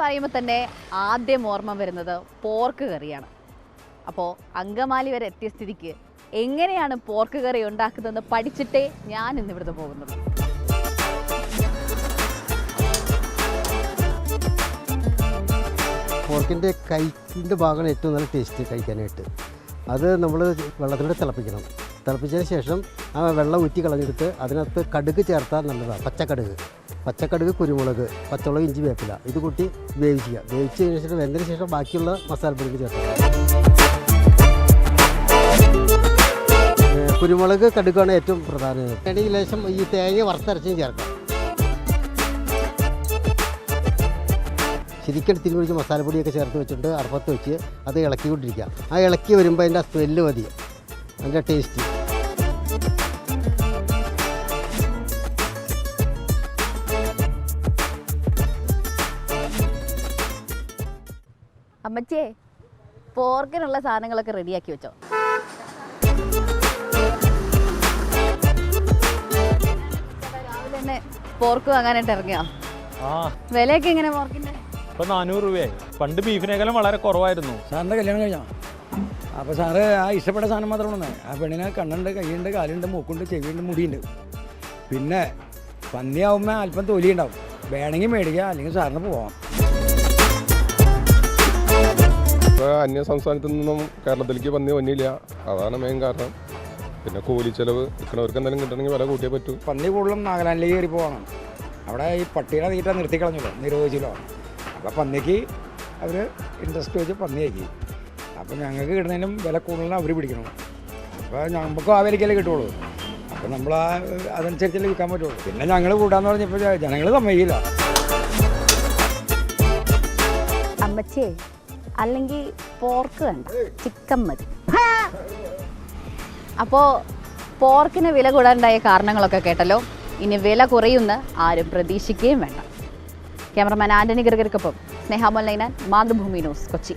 പറയുമ്പോൾ തന്നെ ആദ്യം ഓർമ്മ വരുന്നത് പോർക്ക് കറിയാണ്. അപ്പോൾ അങ്കമാലി വരെ എത്തിയ സ്ഥിതിക്ക് എങ്ങനെയാണ് പോർക്ക് കറി ഉണ്ടാക്കുന്നതെന്ന് പഠിച്ചിട്ടേ ഞാൻ ഇന്ന് ഇവിടുന്ന് പോകുന്നത്. പോർക്കിന്റെ കൈക്കിന്റെ ഭാഗമാണ് ഏറ്റവും നല്ല ടേസ്റ്റ് കഴിക്കാനായിട്ട്. അത് നമ്മൾ വെള്ളത്തിലൂടെ തിളപ്പിക്കണം. തിളപ്പിച്ചതിന് ശേഷം ആ വെള്ളം ഊറ്റി കളഞ്ഞെടുത്ത് അതിനകത്ത് കടുക് ചേർത്താൽ നല്ലതാണ്. പച്ചക്കടുക്. പച്ചക്കടുക് കുരുമുളക് പച്ചമുളക് ഇഞ്ചി വേപ്പില. ഇത് കൂട്ടി വേവിക്കുക. വേവിച്ച് കഴിഞ്ഞ ശേഷം വെന്തതിന് ശേഷം ബാക്കിയുള്ള മസാലപ്പൊടിക്ക് ചേർക്കുക. കുരുമുളക് കടുകാണ് ഏറ്റവും പ്രധാനം. വേണമെങ്കിൽ ലേശം ഈ തേങ്ങ വറുത്തരച്ചും ചേർക്കാം. ശരിക്കും തിരിഞ്ഞൊഴിച്ച് മസാലപ്പൊടിയൊക്കെ ചേർത്ത് വെച്ചിട്ട് അടുപ്പത്ത് വെച്ച് അത് ഇളക്കിക്കൊണ്ടിരിക്കുക. ആ ഇളക്കി വരുമ്പോൾ അതിന്റെ സ്മെല്ല് മതി. അതിന്റെ ടേസ്റ്റ് അമ്മച്ചേ പോർക്കിനുള്ള സാധനങ്ങളൊക്കെ റെഡിയാക്കി വെച്ചോ. രാവിലെ തന്നെ പോർക്ക് വാങ്ങാനായിട്ട് ഇറങ്ങിയോ? ആ. വിലയൊക്കെ എങ്ങനെ പോർക്കിന്റെ? ഇപ്പൊ നാനൂറ് രൂപയായി. പണ്ട് ബീഫിനേക്കാളും വളരെ കുറവായിരുന്നു. സാറിന്റെ കല്യാണം കഴിഞ്ഞോ? അപ്പോൾ സാറ് ആ ഇഷ്ടപ്പെട്ട സാധനം മാത്രം ഉണ്ടെന്നേ ആ പെണ്ണിനെ കണ്ണുണ്ട് കൈയുണ്ട് കാലുണ്ട് മൂക്കുണ്ട് ചെവിയുണ്ട് മുടിയുണ്ട്. പിന്നെ പന്നിയാവുമ്പോൾ അല്പം തൊലിയുണ്ടാവും. വേണമെങ്കിൽ മേടിക്കുക അല്ലെങ്കിൽ സാറിന് പോവാം. അന്യ സംസ്ഥാനത്തു നിന്നും കേരളത്തിലേക്ക് പന്നി വന്നില്ല. അതാണ് മെയിൻ കാരണം. പിന്നെ കൂലി ചെലവ്. ഇക്കണവർക്ക് എന്തെങ്കിലും കിട്ടണമെങ്കിൽ വില കൂട്ടിയേ പറ്റൂ. പന്നി കൂടുതലും നാഗാലാൻഡിലേക്ക് കയറി പോകണം അവിടെ ഈ പട്ടിയുടെ തീറ്റ കളഞ്ഞില്ല? നിരോധിച്ചല്ലോ അപ്പോൾ പന്നിക്ക് അവർ ഇൻട്രസ്റ്റ് വെച്ച് പന്നിയാക്കി അപ്പോൾ ഞങ്ങൾക്ക് കിട്ടുന്നതിനും വില കൂടുതലാണ് അവർ പിടിക്കണം അപ്പോൾ നമുക്കും ആ വിലക്കല്ലേ കിട്ടുള്ളൂ. അപ്പോൾ നമ്മൾ ആ അതനുസരിച്ചല്ലേ വിൽക്കാൻ പറ്റുള്ളൂ. പിന്നെ ഞങ്ങൾ കൂട്ടാന്ന് പറഞ്ഞപ്പോൾ ജനങ്ങൾ സമ്മതിക്കില്ല. അമ്മച്ചേ അല്ലെങ്കിൽ പോർക്ക് വേണ്ട. ചിക്കൻ മതി. അപ്പോൾ പോർക്കിന് വില കൂടാനുണ്ടായ കാരണങ്ങളൊക്കെ കേട്ടല്ലോ. ഇനി വില കുറയുന്ന ആരും പ്രതീക്ഷിക്കുകയും വേണ്ട. ക്യാമറമാൻ ആന്റണി ഗർഗർക്കൊപ്പം സ്നേഹ നൈനാൻ മാതൃഭൂമി ന്യൂസ് കൊച്ചി.